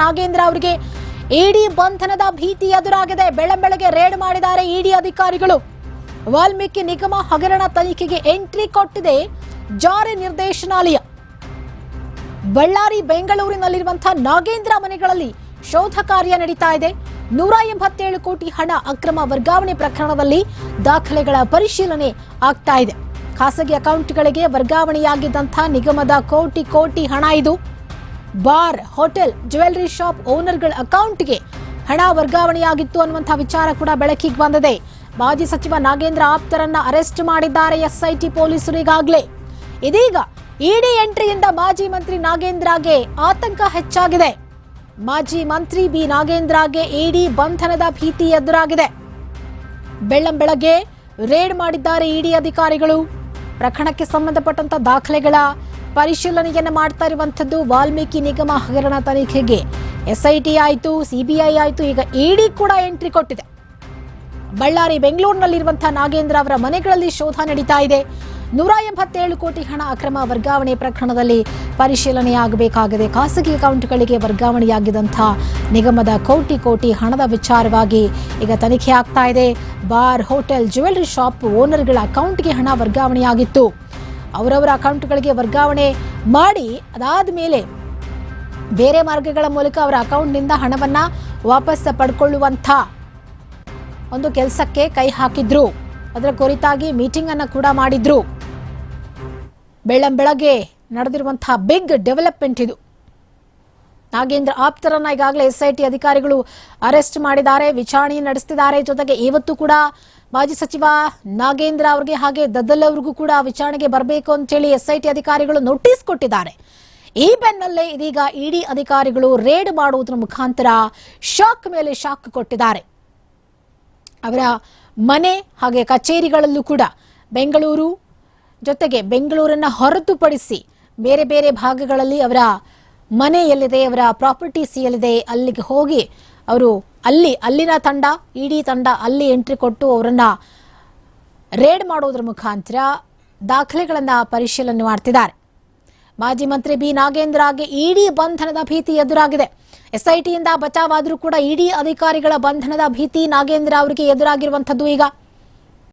ನಾಗೇಂದ್ರ ಅವರಿಗೆ ಇಡಿ ಬಂಧನದ ಭೀತಿ ಎದುರಾಗಿದೆ. ಬೆಳಂಬೆಳಗ್ಗೆ ರೇಡ್ ಮಾಡಿದ್ದಾರೆ ಇಡಿ ಅಧಿಕಾರಿಗಳು. ವಾಲ್ಮೀಕಿ ನಿಗಮ ಹಗರಣ ತನಿಖೆಗೆ ಎಂಟ್ರಿ ಕೊಟ್ಟಿದೆ ಜಾರಿ ನಿರ್ದೇಶನಾಲಯ. ಬಳ್ಳಾರಿ ಬೆಂಗಳೂರಿನಲ್ಲಿರುವಂತಹ ನಾಗೇಂದ್ರ ಮನೆಗಳಲ್ಲಿ ಶೋಧ ಕಾರ್ಯ ನಡೀತಾ ಇದೆ. ನೂರ ಎಂಬತ್ತೇಳು ಕೋಟಿ ಹಣ ಅಕ್ರಮ ವರ್ಗಾವಣೆ ಪ್ರಕರಣದಲ್ಲಿ ದಾಖಲೆಗಳ ಪರಿಶೀಲನೆ ಆಗ್ತಾ ಇದೆ. ಖಾಸಗಿ ಅಕೌಂಟ್ಗಳಿಗೆ ವರ್ಗಾವಣೆಯಾಗಿದ್ದಂಥ ನಿಗಮದ ಕೋಟಿ ಕೋಟಿ ಹಣ ಇದು. ಬಾರ್, ಹೋಟೆಲ್, ಜ್ಯುವೆಲ್ಲರಿ ಶಾಪ್ ಓನರ್ಗಳ ಅಕೌಂಟ್ಗೆ ಹಣ ವರ್ಗಾವಣೆಯಾಗಿತ್ತು ಅನ್ನುವಂತಹ ವಿಚಾರ ಕೂಡ ಬೆಳಕಿಗೆ ಬಂದಿದೆ. ಮಾಜಿ ಸಚಿವ ನಾಗೇಂದ್ರ ಆಪ್ತರನ್ನ ಅರೆಸ್ಟ್ ಮಾಡಿದ್ದಾರೆ ಎಸ್ಐಟಿ ಪೊಲೀಸರು ಈಗಾಗಲೇ. ಇದೀಗ ಇಡಿ ಎಂಟ್ರಿಯಿಂದ ಮಾಜಿ ಮಂತ್ರಿ ನಾಗೇಂದ್ರಗೆ ಆತಂಕ ಹೆಚ್ಚಾಗಿದೆ. ಮಾಜಿ ಮಂತ್ರಿ ಬಿ ನಾಗೇಂದ್ರಗೆ ಇಡಿ ಬಂಧನದ ಭೀತಿ ಎದುರಾಗಿದೆ. ಬೆಳ್ಳಂ ಬೆಳಗ್ಗೆ ರೇಡ್ ಮಾಡಿದ್ದಾರೆ ಇಡಿ ಅಧಿಕಾರಿಗಳು. ಪ್ರಕರಣಕ್ಕೆ ಸಂಬಂಧಪಟ್ಟಂತ ದಾಖಲೆಗಳ ಪರಿಶೀಲನೆಯನ್ನ ಮಾಡ್ತಾ ಇರುವಂಥದ್ದು ವಾಲ್ಮೀಕಿ ನಿಗಮ ಹಗರಣ ತನಿಖೆಗೆ. ಎಸ್ಐಟಿ ಆಯಿತು, ಸಿಬಿಐ ಆಯಿತು, ಈಗ ಇಡಿ ಕೂಡ ಎಂಟ್ರಿ ಕೊಟ್ಟಿದೆ. ಬಳ್ಳಾರಿ ಬೆಂಗಳೂರಿನಲ್ಲಿರುವಂತಹ ನಾಗೇಂದ್ರ ಅವರ ಮನೆಗಳಲ್ಲಿ ಶೋಧ ನಡೀತಾ ಇದೆ. ನೂರ ಎಂಬತ್ತೇಳು ಕೋಟಿ ಹಣ ಅಕ್ರಮ ವರ್ಗಾವಣೆ ಪ್ರಕರಣದಲ್ಲಿ ಪರಿಶೀಲನೆಯಾಗಬೇಕಾಗಿದೆ. ಖಾಸಗಿ ಅಕೌಂಟ್ಗಳಿಗೆ ವರ್ಗಾವಣೆಯಾಗಿದ್ದಂಥ ನಿಗಮದ ಕೋಟಿ ಕೋಟಿ ಹಣದ ವಿಚಾರವಾಗಿ ಈಗ ತನಿಖೆ ಆಗ್ತಾ ಇದೆ. ಬಾರ್ ಹೋಟೆಲ್ ಜ್ಯುವೆಲರಿ ಶಾಪ್ ಓನರ್ಗಳ ಅಕೌಂಟ್ಗೆ ಹಣ ವರ್ಗಾವಣೆಯಾಗಿತ್ತು. ಅವರವರ ಅಕೌಂಟ್ಗಳಿಗೆ ವರ್ಗಾವಣೆ ಮಾಡಿ, ಅದಾದ ಮೇಲೆ ಬೇರೆ ಮಾರ್ಗಗಳ ಮೂಲಕ ಅವರ ಅಕೌಂಟ್ನಿಂದ ಹಣವನ್ನ ವಾಪಸ್ ಪಡ್ಕೊಳ್ಳುವಂಥ ಒಂದು ಕೆಲಸಕ್ಕೆ ಕೈ ಹಾಕಿದ್ರು. ಅದರ ಕುರಿತಾಗಿ ಮೀಟಿಂಗ್ ಅನ್ನು ಕೂಡ ಮಾಡಿದ್ರು. ಬೆಳ್ಳಂ ಬೆಳಗ್ಗೆ ನಡೆದಿರುವಂತಹ ಬಿಗ್ ಡೆವಲಪ್ಮೆಂಟ್ ಇದು. ನಾಗೇಂದ್ರ ಆಪ್ತರನ್ನ ಈಗಾಗಲೇ ಎಸ್ಐಟಿ ಅಧಿಕಾರಿಗಳು ಅರೆಸ್ಟ್ ಮಾಡಿದ್ದಾರೆ, ವಿಚಾರಣೆ ನಡೆಸ್ತಿದ್ದಾರೆ. ಜೊತೆಗೆ ಇವತ್ತು ಕೂಡ ಮಾಜಿ ಸಚಿವ ನಾಗೇಂದ್ರ ಅವರಿಗೆ ಹಾಗೆ ದದ್ದಲ್ ಅವ್ರಿಗೂ ಕೂಡ ವಿಚಾರಣೆಗೆ ಬರಬೇಕು ಅಂತೇಳಿ ಎಸ್ಐಟಿ ಅಧಿಕಾರಿಗಳು ನೋಟಿಸ್ ಕೊಟ್ಟಿದ್ದಾರೆ. ಈ ಬೆನ್ನಲ್ಲೇ ಇದೀಗ ಇಡಿ ಅಧಿಕಾರಿಗಳು ರೇಡ್ ಮಾಡುವುದರ ಮುಖಾಂತರ ಶಾಕ್ ಮೇಲೆ ಶಾಕ್ ಕೊಟ್ಟಿದ್ದಾರೆ. ಅವರ ಮನೆ ಹಾಗೆ ಕಚೇರಿಗಳಲ್ಲೂ ಕೂಡ ಬೆಂಗಳೂರು ಜೊತೆಗೆ ಬೆಂಗಳೂರನ್ನ ಹೊರತುಪಡಿಸಿ ಬೇರೆ ಬೇರೆ ಭಾಗಗಳಲ್ಲಿ ಅವರ ಮನೆ ಎಲ್ಲಿದೆ ಅವರ ಪ್ರಾಪರ್ಟೀಸ್ ಎಲ್ಲಿದೆ ಅಲ್ಲಿಗೆ ಹೋಗಿ ಅವರು ಅಲ್ಲಿ, ಅಲ್ಲಿನ ತಂಡ, ಇಡೀ ತಂಡ ಅಲ್ಲಿ ಎಂಟ್ರಿ ಕೊಟ್ಟು ಅವರನ್ನ ರೇಡ್ ಮಾಡೋದ್ರ ಮುಖಾಂತರ ದಾಖಲೆಗಳನ್ನು ಪರಿಶೀಲನೆ ಮಾಡ್ತಿದ್ದಾರೆ. ಮಾಜಿ ಮಂತ್ರಿ ಬಿ. ನಾಗೇಂದ್ರಗೆ ಇಡಿ ಬಂಧನದ ಭೀತಿ ಎದುರಾಗಿದೆ. ಎಸ್ಐಟಿಯಿಂದ ಬಚಾವಾದರೂ ಕೂಡ ಇಡಿ ಅಧಿಕಾರಿಗಳ ಬಂಧನದ ಭೀತಿ ನಾಗೇಂದ್ರ ಅವರಿಗೆ ಎದುರಾಗಿರುವಂತದ್ದು ಈಗ.